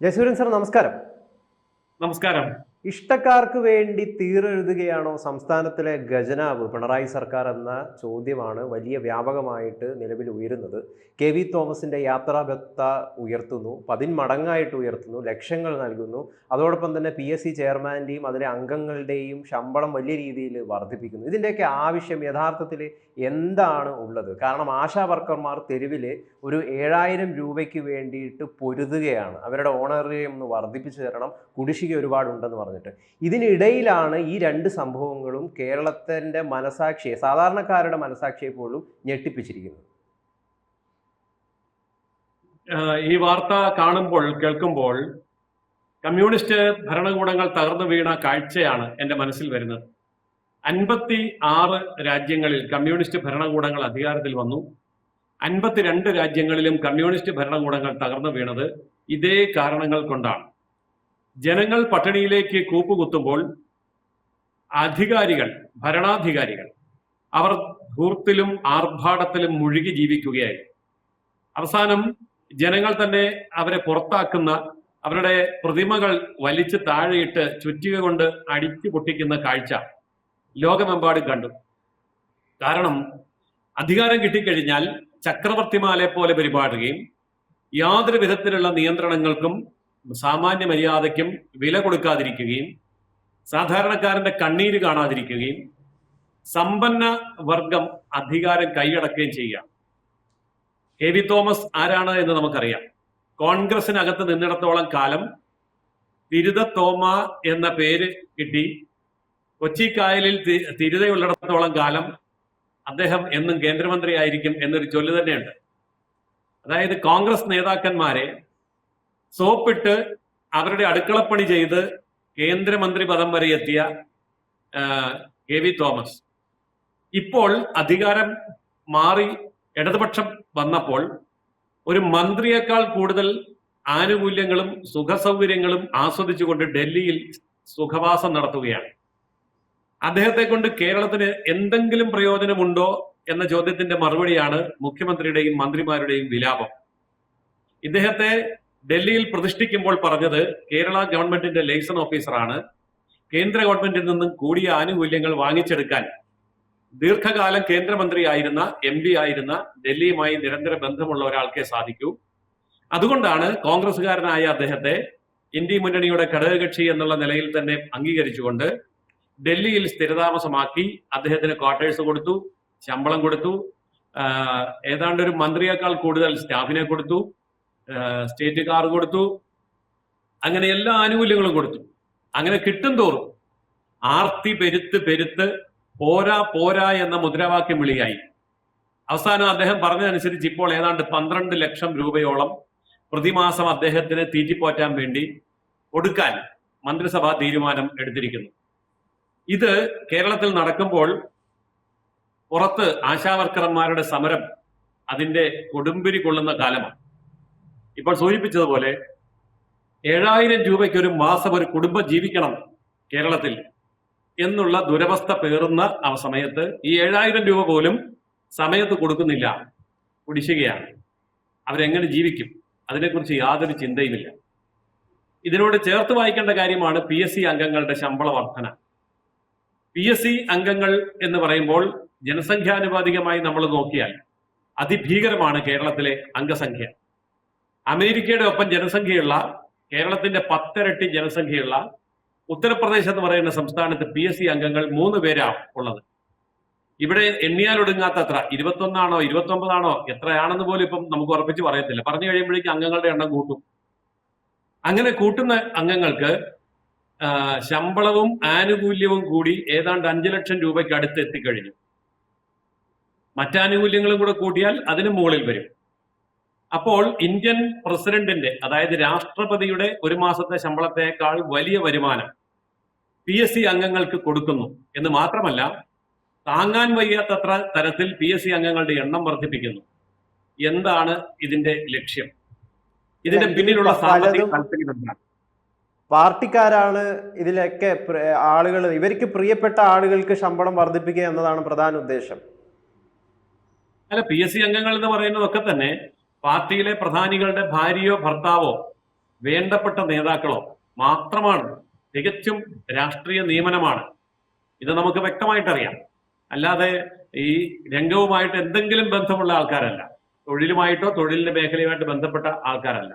Jayasuryan sir നമസ്കാരം നമസ്കാരം ഇഷ്ടക്കാർക്ക് വേണ്ടി തീരെഴുതുകയാണോ സംസ്ഥാനത്തിലെ ഖജനാവ്? പിണറായി സർക്കാർ എന്ന ചോദ്യമാണ് വലിയ വ്യാപകമായിട്ട് നിലവിൽ ഉയരുന്നത്. കെ വി തോമസിന്റെ യാത്രാഭത്ത ഉയർത്തുന്നു പതിന്മടങ്ങായിട്ട് ഉയർത്തുന്നു ലക്ഷങ്ങൾ നൽകുന്നു. അതോടൊപ്പം തന്നെ പി എസ് സി ചെയർമാന്റെയും അതിലെ അംഗങ്ങളുടെയും ശമ്പളം വലിയ രീതിയിൽ വർദ്ധിപ്പിക്കുന്നു. ഇതിന്റെയൊക്കെ ആവശ്യം യഥാർത്ഥത്തിൽ എന്താണ് ഉള്ളത്? കാരണം ആശാ വർക്കർമാർ തെരുവിൽ ഒരു ഏഴായിരം രൂപയ്ക്ക് വേണ്ടിയിട്ട് പൊരുതുകയാണ്. അവരുടെ ഓണറിയം ഒന്ന് വർദ്ധിപ്പിച്ചു തരണം. കുടിശ്ശിക ഒരുപാടുണ്ടെന്ന് പറഞ്ഞിട്ട് ഇതിനിടയിലാണ് ഈ രണ്ട് സംഭവങ്ങളും കേരളത്തിന്റെ മനസാക്ഷിയെ സാധാരണക്കാരുടെ മനസാക്ഷിയെ പോലും ഞെട്ടിപ്പിച്ചിരിക്കുന്നത്. ഈ വാർത്ത കാണുമ്പോൾ കേൾക്കുമ്പോൾ കമ്മ്യൂണിസ്റ്റ് ഭരണകൂടങ്ങൾ തകർന്നു വീണ കാഴ്ചയാണ് എന്റെ മനസ്സിൽ വരുന്നത്. അൻപത്തി ആറ് രാജ്യങ്ങളിൽ കമ്മ്യൂണിസ്റ്റ് ഭരണകൂടങ്ങൾ അധികാരത്തിൽ വന്നു. അൻപത്തിരണ്ട് രാജ്യങ്ങളിലും കമ്മ്യൂണിസ്റ്റ് ഭരണകൂടങ്ങൾ തകർന്നു വീണത് ഇതേ കാരണങ്ങൾ കൊണ്ടാണ്. ജനങ്ങൾ പട്ടിണിയിലേക്ക് കൂപ്പുകുത്തുമ്പോൾ അധികാരികൾ ഭരണാധികാരികൾ അവർ ധൂർത്തിലും ആർഭാടത്തിലും മുഴുകി ജീവിക്കുകയായി അവസാനം ജനങ്ങൾ തന്നെ അവരെ പുറത്താക്കുന്ന അവരുടെ പ്രതിമകൾ വലിച്ചു താഴെയിട്ട് ചുറ്റിക കൊണ്ട് അടിച്ചു പൊട്ടിക്കുന്ന കാഴ്ച ലോകമെമ്പാടും കണ്ടു. കാരണം അധികാരം കിട്ടിക്കഴിഞ്ഞാൽ ചക്രവർത്തിമാലെ പോലെ പെരുമാറുകയും യാതൊരു വിധത്തിലുള്ള നിയന്ത്രണങ്ങൾക്കും സാമാന്യ മര്യാദയ്ക്കും വില കൊടുക്കാതിരിക്കുകയും സാധാരണക്കാരന്റെ കണ്ണീര് കാണാതിരിക്കുകയും സമ്പന്ന വർഗം അധികാരം കൈയടക്കുകയും ചെയ്യുക. കെ വി തോമസ് ആരാണ് എന്ന് നമുക്കറിയാം. കോൺഗ്രസിനകത്ത് നിന്നിടത്തോളം കാലം തിരുത തോമ എന്ന പേര് കിട്ടി. കൊച്ചി കായലിൽ തിരുതയുള്ളിടത്തോളം കാലം അദ്ദേഹം എന്നും കേന്ദ്രമന്ത്രിയായിരിക്കും എന്നൊരു ചൊല്ല് തന്നെയുണ്ട്. അതായത് കോൺഗ്രസ് നേതാക്കന്മാരെ സോപ്പിട്ട് അവരുടെ അടുക്കളപ്പണി ചെയ്ത് കേന്ദ്രമന്ത്രി പദം വരെ എത്തിയ കെ വി തോമസ്. ഇപ്പോൾ അധികാരം മാറി ഇടതുപക്ഷം വന്നപ്പോൾ ഒരു മന്ത്രിയേക്കാൾ കൂടുതൽ ആനുകൂല്യങ്ങളും സുഖസൗകര്യങ്ങളും ആസ്വദിച്ചുകൊണ്ട് ഡൽഹിയിൽ സുഖവാസം നടത്തുകയാണ്. അദ്ദേഹത്തെ കൊണ്ട് കേരളത്തിന് എന്തെങ്കിലും പ്രയോജനമുണ്ടോ എന്ന ചോദ്യത്തിന്റെ മറുപടിയാണ് മുഖ്യമന്ത്രിയുടെയും മന്ത്രിമാരുടെയും വിലാപം. ഇദ്ദേഹത്തെ ഡൽഹിയിൽ പ്രതിഷ്ഠിക്കുമ്പോൾ പറഞ്ഞത് കേരള ഗവൺമെന്റിന്റെ ലൈസൺ ഓഫീസറാണ്. കേന്ദ്ര ഗവൺമെന്റിൽ നിന്നും കൂടിയ ആനുകൂല്യങ്ങൾ വാങ്ങിച്ചെടുക്കാൻ ദീർഘകാലം കേന്ദ്രമന്ത്രിയായിരുന്ന എം പി ആയിരുന്ന ഡൽഹിയുമായി നിരന്തര ബന്ധമുള്ള ഒരാൾക്കേ സാധിക്കൂ. അതുകൊണ്ടാണ് കോൺഗ്രസുകാരനായ അദ്ദേഹത്തെ ഇന്ത്യ മുന്നണിയുടെ ഘടകകക്ഷി എന്നുള്ള നിലയിൽ തന്നെ അംഗീകരിച്ചുകൊണ്ട് ഡൽഹിയിൽ സ്ഥിരതാമസമാക്കി അദ്ദേഹത്തിന് ക്വാർട്ടേഴ്സ് കൊടുത്തു ശമ്പളം കൊടുത്തു ഏതാണ്ട് ഒരു മന്ത്രിയേക്കാൾ കൂടുതൽ സ്റ്റാഫിനെ കൊടുത്തു. സ്റ്റേറ്റ് കാർ കൊടുത്തു. അങ്ങനെ എല്ലാ ആനുകൂല്യങ്ങളും കൊടുത്തു. അങ്ങനെ കിട്ടും തോറും ആർത്തി പെരുത്ത് പെരുത്ത് പോരാ പോരാ എന്ന മുദ്രാവാക്യം വിളിയായി. അവസാനം അദ്ദേഹം പറഞ്ഞതനുസരിച്ച് ഇപ്പോൾ ഏതാണ്ട് പന്ത്രണ്ട് ലക്ഷം രൂപയോളം പ്രതിമാസം അദ്ദേഹത്തിന് തീറ്റിപ്പോറ്റാൻ വേണ്ടി കൊടുക്കാൻ മന്ത്രിസഭാ തീരുമാനം എടുത്തിരിക്കുന്നു. ഇത് കേരളത്തിൽ നടക്കുമ്പോൾ പുറത്ത് ആശാവർക്കർമാരുടെ സമരം അതിന്റെ കൊടുമ്പിരി കൊള്ളുന്ന കാലമാണ്. ഇപ്പോൾ സൂചിപ്പിച്ചതുപോലെ ഏഴായിരം രൂപയ്ക്ക് ഒരു മാസം ഒരു കുടുംബം ജീവിക്കണം കേരളത്തിൽ എന്നുള്ള ദുരവസ്ഥ പേറുന്ന ആ സമയത്ത് ഈ ഏഴായിരം രൂപ പോലും സമയത്ത് കൊടുക്കുന്നില്ല. കുടിശ്ശികയാണ്. അവരെങ്ങനെ ജീവിക്കും? അതിനെക്കുറിച്ച് യാതൊരു ചിന്തയുമില്ല. ഇതിനോട് ചേർത്ത് വായിക്കേണ്ട കാര്യമാണ് പി എസ് സി അംഗങ്ങളുടെ ശമ്പള വർധന. പി എസ് സി അംഗങ്ങൾ എന്ന് പറയുമ്പോൾ ജനസംഖ്യാനുപാതികമായി നമ്മൾ നോക്കിയാൽ അതിഭീകരമാണ് കേരളത്തിലെ അംഗസംഖ്യ. അമേരിക്കയുടെ ഒപ്പം ജനസംഖ്യയുള്ള കേരളത്തിന്റെ പത്തിരട്ടി ജനസംഖ്യയുള്ള ഉത്തർപ്രദേശ് എന്ന് പറയുന്ന സംസ്ഥാനത്ത് പി എസ് സി അംഗങ്ങൾ മൂന്ന് പേരാണ് ഉള്ളത്. ഇവിടെ എണ്ണിയാലൊടുങ്ങാത്തത്ര ഇരുപത്തൊന്നാണോ ഇരുപത്തി ഒമ്പതാണോ എത്രയാണെന്ന് പോലും ഇപ്പം നമുക്ക് ഉറപ്പിച്ച് പറയത്തില്ല. പറഞ്ഞു കഴിയുമ്പോഴേക്കും അംഗങ്ങളുടെ എണ്ണം കൂട്ടും. അങ്ങനെ കൂട്ടുന്ന അംഗങ്ങൾക്ക് ശമ്പളവും ആനുകൂല്യവും കൂടി ഏതാണ്ട് അഞ്ചു ലക്ഷം രൂപയ്ക്ക് അടുത്ത് എത്തിക്കഴിഞ്ഞു. മറ്റാനുകൂല്യങ്ങളും കൂടെ കൂട്ടിയാൽ അതിന് മുകളിൽ വരും. അപ്പോൾ ഇന്ത്യൻ പ്രസിഡന്റിന്റെ അതായത് രാഷ്ട്രപതിയുടെ ഒരു മാസത്തെ ശമ്പളത്തേക്കാൾ വലിയ വരുമാനം പി എസ് സി അംഗങ്ങൾക്ക് കൊടുക്കുന്നു. എന്ന് മാത്രമല്ല താങ്ങാൻ വയ്യാത്തത്ര തരത്തിൽ പി എസ് സി അംഗങ്ങളുടെ എണ്ണം വർദ്ധിപ്പിക്കുന്നു. എന്താണ് ഇതിന്റെ ലക്ഷ്യം? ഇതിന്റെ പിന്നിലുള്ള സാമ്പത്തിക പലതും താല്പര്യം എന്താണ്? പാർട്ടിക്കാരാണ് ഇതിലൊക്കെ ആളുകൾ ഇവർക്ക് പ്രിയപ്പെട്ട ആളുകൾക്ക് ശമ്പളം വർദ്ധിപ്പിക്കുക എന്നതാണ് പ്രധാന ഉദ്ദേശം. അല്ല പി എസ് സി അംഗങ്ങൾ എന്ന് പറയുന്നതൊക്കെ തന്നെ പാർട്ടിയിലെ പ്രധാനികളുടെ ഭാര്യയോ ഭർത്താവോ വേണ്ടപ്പെട്ട നേതാക്കളോ മാത്രമാണ്. തികച്ചും രാഷ്ട്രീയ നിയമനമാണ്. ഇത് നമുക്ക് വ്യക്തമായിട്ടറിയാം. അല്ലാതെ ഈ രംഗവുമായിട്ട് എന്തെങ്കിലും ബന്ധമുള്ള ആൾക്കാരല്ല. തൊഴിലുമായിട്ടോ തൊഴിലിന്റെ മേഖലയുമായിട്ട് ബന്ധപ്പെട്ട ആൾക്കാരല്ല.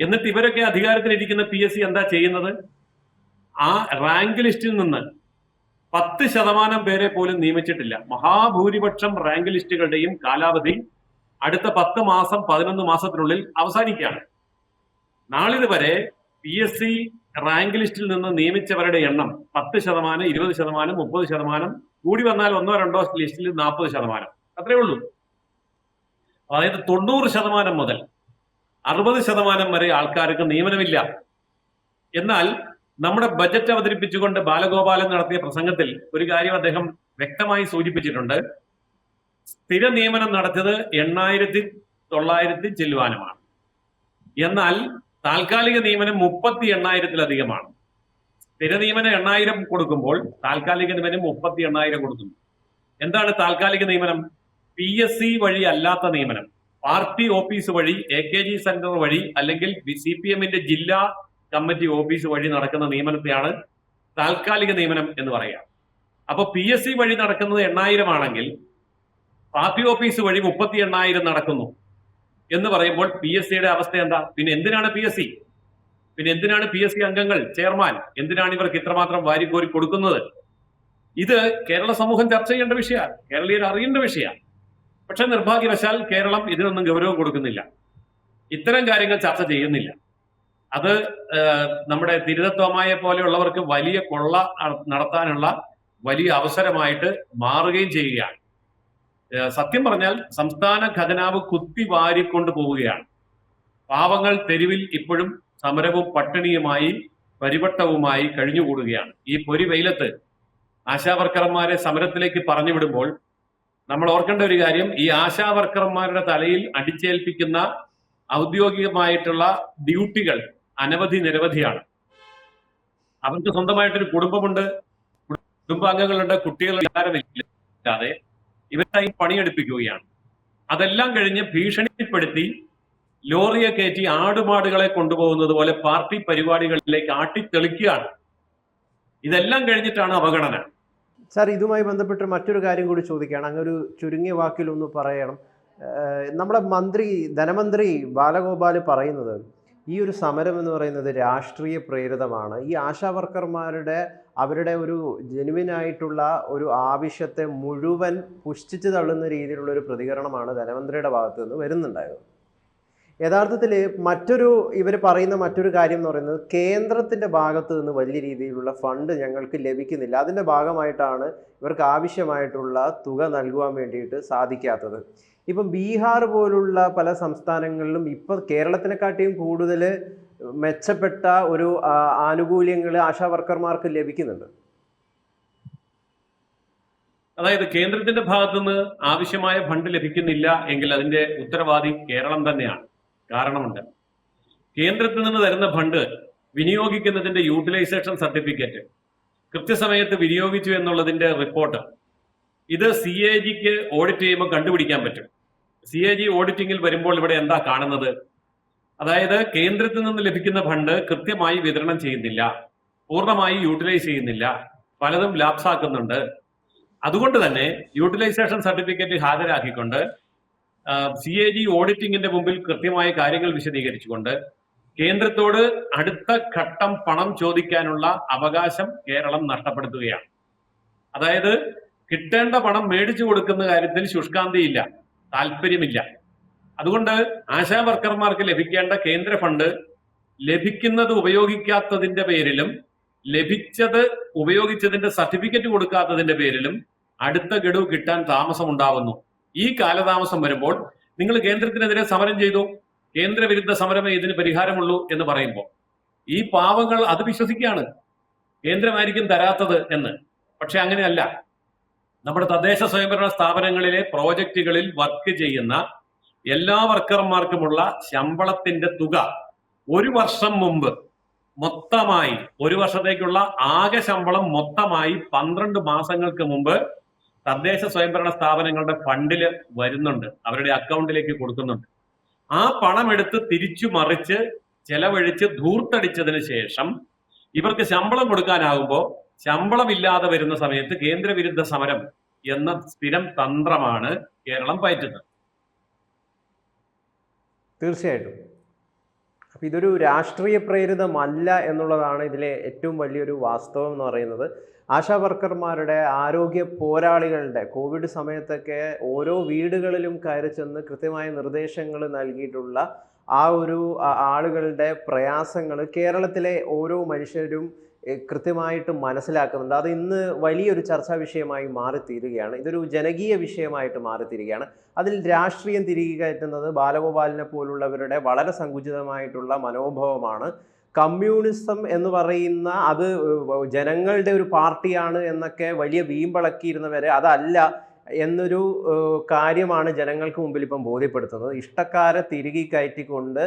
എന്നിട്ട് ഇവരൊക്കെ അധികാരത്തിലിരിക്കുന്ന പി എസ് സി എന്താ ചെയ്യുന്നത്? ആ റാങ്ക് ലിസ്റ്റിൽ നിന്ന് പത്ത് ശതമാനം പേരെ പോലും നിയമിച്ചിട്ടില്ല. മഹാഭൂരിപക്ഷം റാങ്ക് ലിസ്റ്റുകളുടെയും കാലാവധി അടുത്ത പത്ത് മാസം പതിനൊന്ന് മാസത്തിനുള്ളിൽ അവസാനിക്കുകയാണ്. നാളിത് വരെ പി എസ് സി റാങ്ക് ലിസ്റ്റിൽ നിന്ന് നിയമിച്ചവരുടെ എണ്ണം പത്ത് ശതമാനം ഇരുപത് ശതമാനം മുപ്പത് ശതമാനം കൂടി വന്നാൽ ഒന്നോ രണ്ടോ ലിസ്റ്റിൽ നാൽപ്പത് ശതമാനം. അത്രേ ഉള്ളൂ. അതായത് തൊണ്ണൂറ് ശതമാനം മുതൽ അറുപത് ശതമാനം വരെ ആൾക്കാർക്ക് നിയമനമില്ല. എന്നാൽ നമ്മുടെ ബജറ്റ് അവതരിപ്പിച്ചുകൊണ്ട് ബാലഗോപാലൻ നടത്തിയ പ്രസംഗത്തിൽ ഒരു കാര്യം അദ്ദേഹം വ്യക്തമായി സൂചിപ്പിച്ചിട്ടുണ്ട്. സ്ഥിര നിയമനം നടത്തിയത് എണ്ണായിരത്തി തൊള്ളായിരത്തി ചെല്ലുവാനുമാണ്. എന്നാൽ താൽക്കാലിക നിയമനം മുപ്പത്തി എണ്ണായിരത്തിലധികമാണ്. സ്ഥിര നിയമനം എണ്ണായിരം കൊടുക്കുമ്പോൾ താൽക്കാലിക നിയമനം മുപ്പത്തി എണ്ണായിരം കൊടുക്കുന്നു. എന്താണ് താൽക്കാലിക നിയമനം? പി എസ് സി വഴി അല്ലാത്ത നിയമനം. പാർട്ടി ഓഫീസ് വഴി എ കെ ജി സെന്റർ വഴി അല്ലെങ്കിൽ സി പി എമ്മിന്റെ ജില്ലാ കമ്മിറ്റി ഓഫീസ് വഴി നടക്കുന്ന നിയമനത്തെയാണ് താൽക്കാലിക നിയമനം എന്ന് പറയുക. അപ്പൊ പി എസ് സി വഴി നടക്കുന്നത് എണ്ണായിരം ആണെങ്കിൽ പാർട്ടി ഓഫീസ് വഴി മുപ്പത്തി എണ്ണായിരം നടക്കുന്നു. എന്ന് പറയുമ്പോൾ പി എസ് സിയുടെ അവസ്ഥ എന്താ? പിന്നെ എന്തിനാണ് പി എസ് സി പിന്നെ എന്തിനാണ് പി എസ് സി അംഗങ്ങൾ ചെയർമാൻ? എന്തിനാണ് ഇവർക്ക് ഇത്രമാത്രം വാരിക്കോരി കൊടുക്കുന്നത്? ഇത് കേരള സമൂഹം ചർച്ച ചെയ്യേണ്ട വിഷയമാണ്. കേരളീയർ അറിയേണ്ട വിഷയമാണ്. പക്ഷെ നിർഭാഗ്യവശാൽ കേരളം ഇതിനൊന്നും ഗൗരവം കൊടുക്കുന്നില്ല. ഇത്തരം കാര്യങ്ങൾ ചർച്ച ചെയ്യുന്നില്ല. അത് നമ്മുടെ തിരുതത്വമായ പോലെയുള്ളവർക്ക് വലിയ കൊള്ള നടത്താനുള്ള വലിയ അവസരമായിട്ട് മാറുകയും ചെയ്യുകയാണ്. സത്യം പറഞ്ഞാൽ സംസ്ഥാന ഖജനാവ് കുത്തി വാരിക്കൊണ്ട് പോവുകയാണ്. പാവങ്ങൾ തെരുവിൽ ഇപ്പോഴും സമരവും പട്ടിണിയുമായി പരിവട്ടവുമായി കഴിഞ്ഞുകൂടുകയാണ്. ഈ പൊരി വെയിലത്ത് ആശാവർക്കർമാരെ സമരത്തിലേക്ക് പറഞ്ഞു വിടുമ്പോൾ നമ്മൾ ഓർക്കേണ്ട ഒരു കാര്യം ഈ ആശാവർക്കർമാരുടെ തലയിൽ അടിച്ചേൽപ്പിക്കുന്ന ഔദ്യോഗികമായിട്ടുള്ള ഡ്യൂട്ടികൾ അനവധി നിരവധിയാണ്. അവർക്ക് സ്വന്തമായിട്ടൊരു കുടുംബമുണ്ട് കുടുംബാംഗങ്ങളുണ്ട് കുട്ടികളില്ലാതെ ഇവരായി പണിയെടുപ്പിക്കുകയാണ്. അതെല്ലാം കഴിഞ്ഞ് ഭീഷണിപ്പെടുത്തി ലോറിയെ കയറ്റി ആടുമാടുകളെ കൊണ്ടുപോകുന്നത് പോലെ പാർട്ടി പരിപാടികളിലേക്ക് ആട്ടിത്തെളിക്കുകയാണ്. ഇതെല്ലാം കഴിഞ്ഞിട്ടാണ് അവഗണന. സാർ ഇതുമായി ബന്ധപ്പെട്ട് മറ്റൊരു കാര്യം കൂടി ചോദിക്കുകയാണ്. അങ്ങൊരു ചുരുങ്ങിയ വാക്കിലൊന്ന് പറയണം. നമ്മുടെ മന്ത്രി ധനമന്ത്രി ബാലഗോപാൽ പറയുന്നത് ഈ ഒരു സമരം എന്ന് പറയുന്നത് രാഷ്ട്രീയ പ്രേരിതമാണ്. ഈ ആശാ വർക്കർമാരുടെ അവരുടെ ഒരു ജെനുവിനായിട്ടുള്ള ഒരു ആവശ്യത്തെ മുഴുവൻ പുഷ്ടിച്ച് തള്ളുന്ന രീതിയിലുള്ള ഒരു പ്രതികരണമാണ് ധനമന്ത്രിയുടെ ഭാഗത്ത് നിന്ന് വരുന്നുണ്ടായത്. യഥാർത്ഥത്തിൽ മറ്റൊരു ഇവർ പറയുന്ന മറ്റൊരു കാര്യം എന്ന് പറയുന്നത് കേന്ദ്രത്തിന്റെ ഭാഗത്ത് നിന്ന് വലിയ രീതിയിലുള്ള ഫണ്ട് ഞങ്ങൾക്ക് ലഭിക്കുന്നില്ല. അതിന്റെ ഭാഗമായിട്ടാണ് ഇവർക്ക് ആവശ്യമായിട്ടുള്ള തുക നൽകുവാൻ വേണ്ടിയിട്ട് സാധിക്കാത്തത്. ഇപ്പം ബീഹാർ പോലുള്ള പല സംസ്ഥാനങ്ങളിലും ഇപ്പം കേരളത്തിനെക്കാട്ടിയും കൂടുതൽ മെച്ചപ്പെട്ട ഒരു ആനുകൂല്യങ്ങൾ ആശാ വർക്കർമാർക്ക് ലഭിക്കുന്നുണ്ട്. അതായത് കേന്ദ്രത്തിന്റെ ഭാഗത്തുനിന്ന് ആവശ്യമായ ഫണ്ട് ലഭിക്കുന്നില്ല എങ്കിൽ അതിന്റെ ഉത്തരവാദി കേരളം തന്നെയാണ്. കാരണമുണ്ട്. കേന്ദ്രത്തിൽ നിന്ന് തരുന്ന ഫണ്ട് വിനിയോഗിക്കുന്നതിന്റെ യൂട്ടിലൈസേഷൻ സർട്ടിഫിക്കറ്റ് കൃത്യസമയത്ത് വിനിയോഗിച്ചു എന്നുള്ളതിന്റെ റിപ്പോർട്ട്. ഇത് സി എ ജിക്ക് ഓഡിറ്റ് ചെയ്യുമ്പോൾ കണ്ടുപിടിക്കാൻ പറ്റും. സി എ ജി ഓഡിറ്റിംഗിൽ വരുമ്പോൾ ഇവിടെ എന്താ കാണുന്നത്? അതായത് കേന്ദ്രത്തിൽ നിന്ന് ലഭിക്കുന്ന ഫണ്ട് കൃത്യമായി വിതരണം ചെയ്യുന്നില്ല. പൂർണമായി യൂട്ടിലൈസ് ചെയ്യുന്നില്ല. പലതും ലാപ്സ് ലാപ്സാക്കുന്നുണ്ട് അതുകൊണ്ട് തന്നെ യൂട്ടിലൈസേഷൻ സർട്ടിഫിക്കറ്റ് ഹാജരാക്കിക്കൊണ്ട് സി എ ജി ഓഡിറ്റിംഗിന്റെ മുമ്പിൽ കൃത്യമായ കാര്യങ്ങൾ വിശദീകരിച്ചുകൊണ്ട് കേന്ദ്രത്തോട് അടുത്ത ഘട്ടം പണം ചോദിക്കാനുള്ള അവകാശം കേരളം നഷ്ടപ്പെടുത്തുകയാണ്. അതായത് കിട്ടേണ്ട പണം മേടിച്ചു കൊടുക്കുന്ന കാര്യത്തിൽ ശുഷ്കാന്തിയില്ല. താല്പര്യമില്ല. അതുകൊണ്ട് ആശാ വർക്കർമാർക്ക് ലഭിക്കേണ്ട കേന്ദ്ര ഫണ്ട് ലഭിക്കുന്നത് ഉപയോഗിക്കാത്തതിന്റെ പേരിലും ലഭിച്ചത് ഉപയോഗിച്ചതിന്റെ സർട്ടിഫിക്കറ്റ് കൊടുക്കാത്തതിന്റെ പേരിലും അടുത്ത ഗഡു കിട്ടാൻ താമസമുണ്ടാവുന്നു. ഈ കാലതാമസം വരുമ്പോൾ നിങ്ങൾ കേന്ദ്രത്തിനെതിരെ സമരം ചെയ്തു. കേന്ദ്രവിരുദ്ധ സമരമേ ഇതിന് പരിഹാരമുള്ളൂ എന്ന് പറയുമ്പോൾ. ഈ പാവങ്ങൾ അത് വിശ്വസിക്കുകയാണ്. കേന്ദ്രമായിരിക്കും തരാത്തത് എന്ന്. പക്ഷെ അങ്ങനെയല്ല. നമ്മുടെ തദ്ദേശ സ്വയംഭരണ സ്ഥാപനങ്ങളിലെ പ്രോജക്റ്റുകളിൽ വർക്ക് ചെയ്യുന്ന എല്ലാ വർക്കർമാർക്കുമുള്ള ശമ്പളത്തിന്റെ തുക ഒരു വർഷം മുമ്പ് മൊത്തമായി ഒരു വർഷത്തേക്കുള്ള ആകെ ശമ്പളം മൊത്തമായി പന്ത്രണ്ട് മാസങ്ങൾക്ക് മുമ്പ് തദ്ദേശ സ്വയംഭരണ സ്ഥാപനങ്ങളുടെ ഫണ്ടിൽ വരുന്നുണ്ട്. അവരുടെ അക്കൗണ്ടിലേക്ക് കൊടുക്കുന്നുണ്ട്. ആ പണം എടുത്ത് തിരിച്ചു മറിച്ച് ചെലവഴിച്ച് ധൂർത്തടിച്ചതിന് ശേഷം ഇവർക്ക് ശമ്പളം കൊടുക്കാനാകുമ്പോൾ ശമ്പളമില്ലാതെ വരുന്ന സമയത്ത് കേന്ദ്രവിരുദ്ധ സമരം എന്ന സ്ഥിരം തന്ത്രമാണ് കേരളം പയറ്റുന്നത്. തീർച്ചയായിട്ടും. അപ്പം ഇതൊരു രാഷ്ട്രീയ പ്രേരിതമല്ല എന്നുള്ളതാണ് ഇതിലെ ഏറ്റവും വലിയൊരു വാസ്തവം എന്ന് പറയുന്നത്. ആശാ വർക്കർമാരുടെ ആരോഗ്യ പോരാളികളുടെ കോവിഡ് സമയത്തൊക്കെ ഓരോ വീടുകളിലും കയറി ചെന്ന് കൃത്യമായ നിർദ്ദേശങ്ങൾ നൽകിയിട്ടുള്ള ആ ഒരു ആളുകളുടെ പ്രയാസങ്ങൾ കേരളത്തിലെ ഓരോ മനുഷ്യരും കൃത്യമായിട്ട് മനസ്സിലാക്കുന്നുണ്ട്. അത് ഇന്ന് വലിയൊരു ചർച്ചാ വിഷയമായി മാറിത്തീരുകയാണ്. ഇതൊരു ജനകീയ വിഷയമായിട്ട് മാറിത്തീരുകയാണ്. അതിൽ രാഷ്ട്രീയം തിരികെ കയറ്റുന്നത് ബാലഗോപാലിനെ പോലുള്ളവരുടെ വളരെ സങ്കുചിതമായിട്ടുള്ള മനോഭാവമാണ്. കമ്മ്യൂണിസം എന്ന് പറയുന്ന അത് ജനങ്ങളുടെ ഒരു പാർട്ടിയാണ് എന്നൊക്കെ വലിയ വീമ്പിളക്കിയിരുന്നവരെ അതല്ല എന്നൊരു കാര്യമാണ് ജനങ്ങൾക്ക് മുമ്പിൽ ഇപ്പം ബോധ്യപ്പെടുത്തുന്നത്. ഇഷ്ടക്കാരെ തിരികെ കയറ്റിക്കൊണ്ട്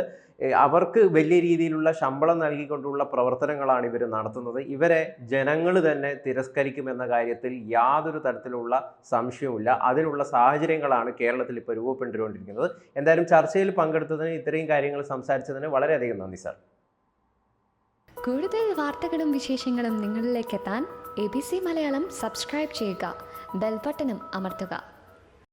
അവർക്ക് വലിയ രീതിയിലുള്ള ശമ്പളം നൽകിക്കൊണ്ടുള്ള പ്രവർത്തനങ്ങളാണ് ഇവർ നടത്തുന്നത്. ഇവരെ ജനങ്ങൾ തന്നെ തിരസ്കരിക്കുമെന്ന കാര്യത്തിൽ യാതൊരു തരത്തിലുള്ള സംശയവുമില്ല. അതിനുള്ള സാഹചര്യങ്ങളാണ് കേരളത്തിൽ ഇപ്പോൾ രൂപപ്പെട്ടുകൊണ്ടിരിക്കുന്നത്. എന്തായാലും ചർച്ചയിൽ പങ്കെടുത്തതിന് ഇത്രയും കാര്യങ്ങൾ സംസാരിച്ചതിന് വളരെയധികം നന്ദി സാർ. കൂടുതൽ വാർത്തകളും വിശേഷങ്ങളും നിങ്ങളിലേക്ക് എത്താൻ A B C Malayalam subscribe ചെയ്യുക. ബെൽബട്ടനും അമർത്തുക